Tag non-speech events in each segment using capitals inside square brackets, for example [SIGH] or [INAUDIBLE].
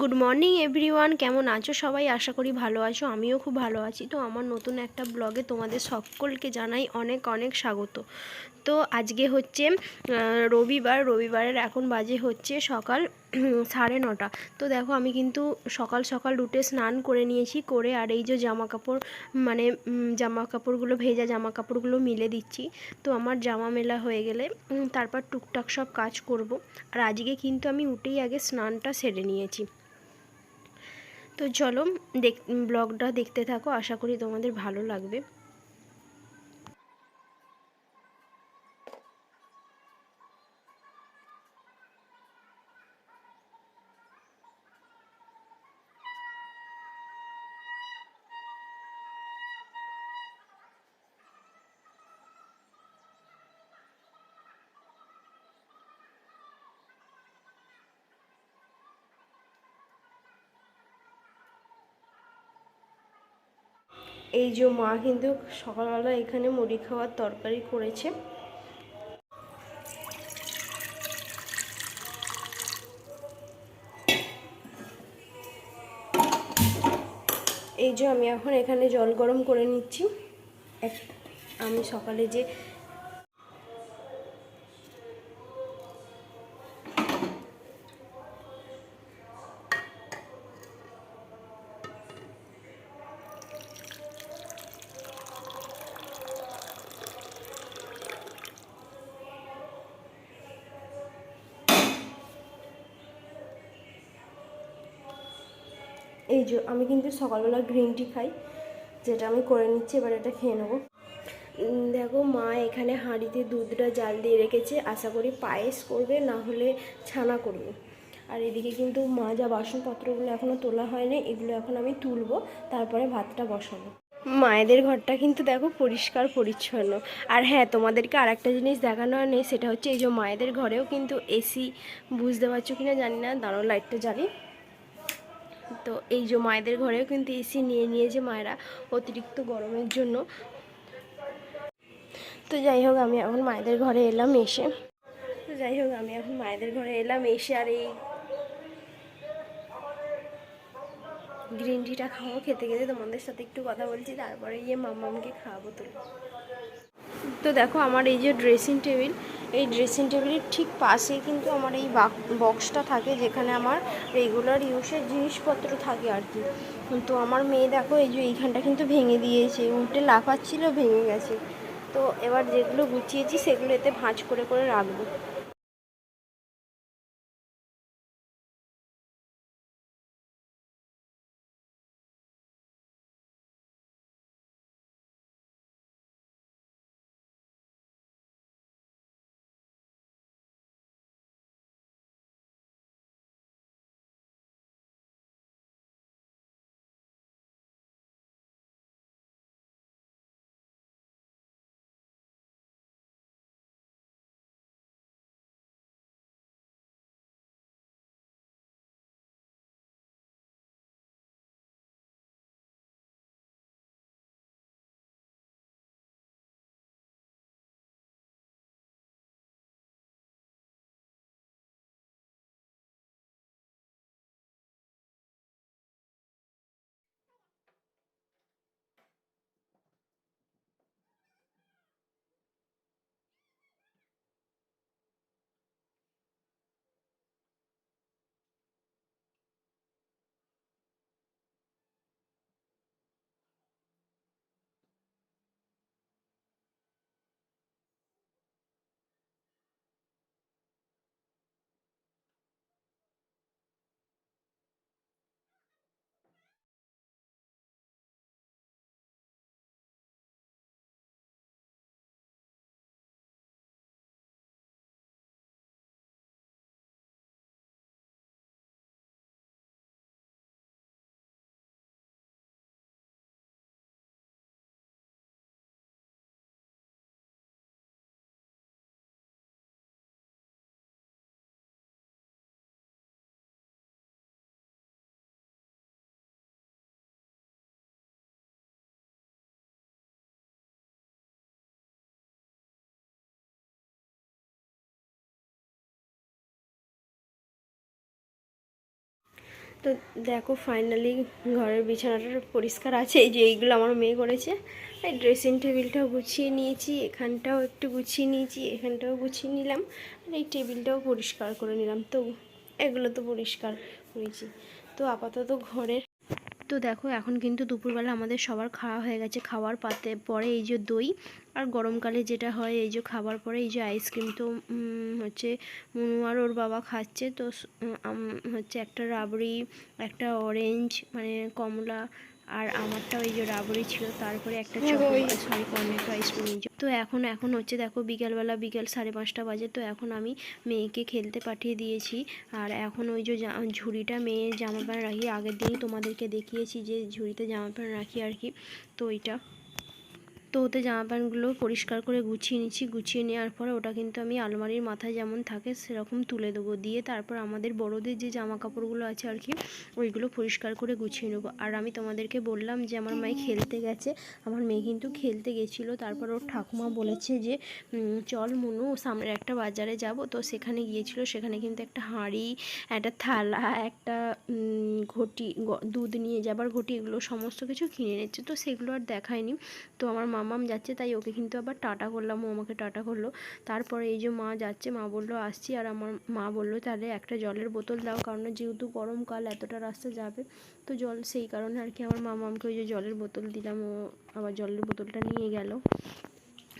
Good morning everyone কেমন আছো সবাই? আশা করি ভালো আছো। আমিও খুব ভালো আছি। তো আমার নতুন একটা ব্লগে তোমাদের সকলকে জানাই অনেক অনেক স্বাগত। তো আজকে হচ্ছে রবিবার। রবিবারের এখন বাজে হচ্ছে সকাল [CLEARS THROAT] সাড়ে নটা। তো দেখো আমি কিন্তু সকাল সকাল উঠে স্নান করে নিয়েছি, করে আর এই যে জামা কাপড় মানে জামা কাপড়গুলো ভেজা জামা কাপড়গুলো মিলে দিচ্ছি। তো আমার জামা মেলা হয়ে গেলে তারপর টুকটাক সব কাজ করব। আর আজকে কিন্তু আমি উঠেই আগে স্নানটা সেরে নিয়েছি। তো চলো দেখ, ব্লগটা দেখতে থাকো, আশা করি তোমাদের ভালো লাগবে। এই যে মা কিন্তু সকালবেলা এখানে মুড়ি খাওয়ার তরকারি করেছে। এই যে আমি এখন এখানে জল গরম করে নিচ্ছি। আমি সকালে যে এই যে আমি কিন্তু সকালবেলা গ্রিন টি খাই, যেটা আমি করে নিচ্ছি, এবার এটা খেয়ে নেব। দেখো মা এখানে হাঁড়িতে দুধটা জাল দিয়ে রেখেছে, আশা করি পায়েস করবে, না হলে ছানা করবে। আর এদিকে কিন্তু মা যা বাসনপত্রগুলো এখনও তোলা হয়নি, এগুলো এখন আমি তুলবো, তারপরে ভাতটা বসাবো। মায়েদের ঘরটা কিন্তু দেখো পরিষ্কার পরিচ্ছন্ন। আর হ্যাঁ তোমাদেরকে আর একটা জিনিস দেখানো নেই সেটা হচ্ছে এই যে মায়েদের ঘরেও কিন্তু এসি বুঝতে পারছ কিনা জানি না দাঁড়ো লাইটটা জ্বালি। তো এই যে মায়েদের ঘরেও কিন্তু এসি নিয়ে নিয়েছে মায়েরা অতিরিক্ত গরমের জন্য। তো যাই হোক, আমি এখন মায়েদের ঘরে এলাম এসে। তো যাই হোক, আমি এখন মায়েদের ঘরে এলাম এসে আর এই গ্রিন টিটা খাওয়া খেতে খেতে তোমাদের সাথে একটু কথা বলছি, তারপরে গিয়ে মামামকে খাওয়াবো তুলে তো দেখো আমার এই যে ড্রেসিং টেবিল এই ড্রেসিং টেবিলের ঠিক পাশে কিন্তু আমার এই বক্সটা থাকে যেখানে আমার রেগুলার ইউজের জিনিসপত্র থাকে আর কি। তো আমার মেয়ে দেখো এই যে এইখানটা কিন্তু ভেঙে দিয়েছে, উল্টে লাফাচ্ছিল, ভেঙে গেছে। তো এবার যেগুলো গুছিয়েছি সেগুলো এতে ভাঁজ করে করে রাখব। তো দেখো ফাইনালি ঘরের বিছানাটা পরিষ্কার আছে। এই যে এইগুলো আমার মেয়ে করেছে। এই ড্রেসিং টেবিলটাও গুছিয়ে নিয়েছি, এখানটাও একটু গুছিয়ে নিয়েছি, এখানটাও গুছিয়ে নিলাম। আর এই টেবিলটাও পরিষ্কার করে নিলাম। তো এগুলো তো পরিষ্কার করেছি। তো আপাতত ঘরের তো দেখো, এখন কিন্তু দুপুরবেলা আমাদের সবার খাওয়া হয়ে গেছে খাওয়ার পাতে, পরে এই যে দই আর গরমকালে যেটা হয়, এই যে খাবার পরে এই যে আইসক্রিম তো হচ্ছে মনু আর ওর বাবা খাচ্ছে, তো হচ্ছে একটা রাবড়ি, একটা অরেঞ্জ মানে কমলা আর আমারটা ওই যে রাবড়ি ছিল তারপরে একটা সরি কর্নেটো আইসক্রিম তো এখন এখন হচ্ছে দেখো বিকেলবেলা বিকেল সাড়ে পাঁচটা বাজে তো এখন আমি মেয়েকে খেলতে পাঠিয়ে দিয়েছি। আর এখন ওই যে ঝুড়িটা মেয়ে জামা প্যান্ট রাখি আগের দিনই তোমাদেরকে দেখিয়েছি যে ঝুড়িতে জামা প্যান্ট রাখি আর কি তো ওইটা। তো ওতে জামা প্যান্টগুলো পরিষ্কার করে গুছিয়ে নিচ্ছি। গুছিয়ে নেওয়ার পরে ওটা কিন্তু আমি আলমারির মাথায় যেমন থাকে সেরকম তুলে দেবো। দিয়ে তারপর আমাদের বড়দের যে জামা কাপড়গুলো আছে আর কি, ওইগুলো পরিষ্কার করে গুছিয়ে নেব। আর আমি তোমাদেরকে বললাম যে আমার মেয়ে খেলতে গেছে। আমার মেয়ে কিন্তু খেলতে গেছিল। তারপর ওর ঠাকুমা বলেছে যে চল মনু, সামনের একটা বাজারে যাব। তো সেখানে গিয়েছিল। সেখানে কিন্তু একটা হাঁড়ি, একটা থালা, একটা ঘটি দুধ নিয়ে যাবার ঘটি, এগুলো সমস্ত কিছু কিনে নিচ্ছে। তো সেগুলো আর দেখায়নি। তো আমার মামাম যাচ্ছে, তাই ওকে কিন্তু আবার টাটা করলাম, ও আমাকে টাটা করল। তারপরে এই যে মা যাচ্ছে, মা বলল, আসছি। আর আমার মা বলল, তাহলে একটা জলের বোতল দাও, কারণ যেহেতু গরমকাল, এতটা রাস্তা যাবে। তো জল, সেই কারণে আর কি আমার মামামকে ওই যে জলের বোতল দিলাম, ও আবার জলের বোতলটা নিয়ে গেল।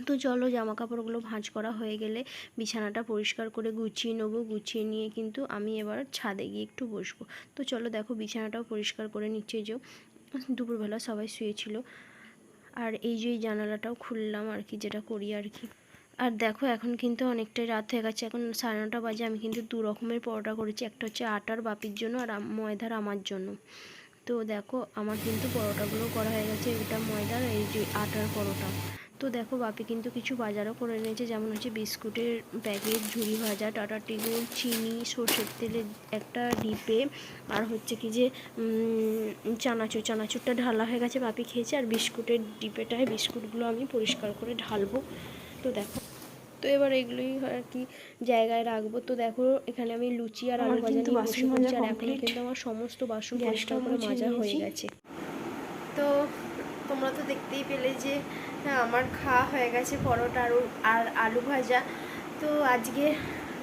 তো চলো জামা কাপড়গুলো ভাঁজ করা হয়ে গেলে বিছানাটা পরিষ্কার করে গুছিয়ে নেব। গুছিয়ে নিয়ে কিন্তু আমি এবার ছাদে গিয়ে একটু বসবো। তো চলো, দেখো, বিছানাটাও পরিষ্কার করে নিচ্ছে যে, দুপুরবেলা সবাই শুয়েছিল। আর এই যে জানালাটাও খুললাম আর কি, যেটা করি আর কি। আর দেখো এখন কিন্তু অনেকটাই রাত হয়ে গেছে, এখন সাড়ে নটা বাজে, আমি কিন্তু দু রকমের পরোটা করেছি, একটা হচ্ছে আটার বাপির জন্য আর ময়দার আমার জন্য। তো দেখো, আমার কিন্তু পরোটাগুলো করা হয়ে গেছে, এটা ময়দার এই যে আটার পরোটা। তো দেখো বাপি কিন্তু কিছু বাজারও করে নিয়েছে যেমন হচ্ছে বিস্কুটের প্যাকেট ঝুড়ি ভাজা টাটা টিগুল চিনি সর্ষের তেলের একটা ডিপে আর হচ্ছে কি যে চানাচুর চানাচুরটা ঢালা হয়ে গেছে বাপি খেয়েছে আর বিস্কুটের ডিপেটায় বিস্কুটগুলো আমি পরিষ্কার করে ঢালবো। তো দেখো তো এবার এগুলোই আর কি জায়গায় রাখব। তো দেখো এখানে আমি লুচি আর আলু ভাজা কিন্তু নিয়ে বসে পড়েছি আর এখন কিন্তু আমার সমস্ত বাসন পরিষ্কার করে মাজা হয়ে গেছে। তো তোমরা তো দেখতেই পেলে যে হ্যাঁ, আমার খাওয়া হয়ে গেছে পরোটা আর আলু ভাজা। তো আজকে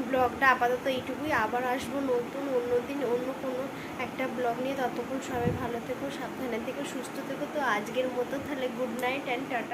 ব্লগটা আপাতত এইটুকুই। আবার আসব নতুন অন্য দিন অন্য কোনো একটা ব্লগ নিয়ে। ততক্ষণ সবাই ভালো থেকো সাবধানে থেকো সুস্থ থেকো। তো আজকের মতো তাহলে গুড নাইট অ্যান্ড টাটা।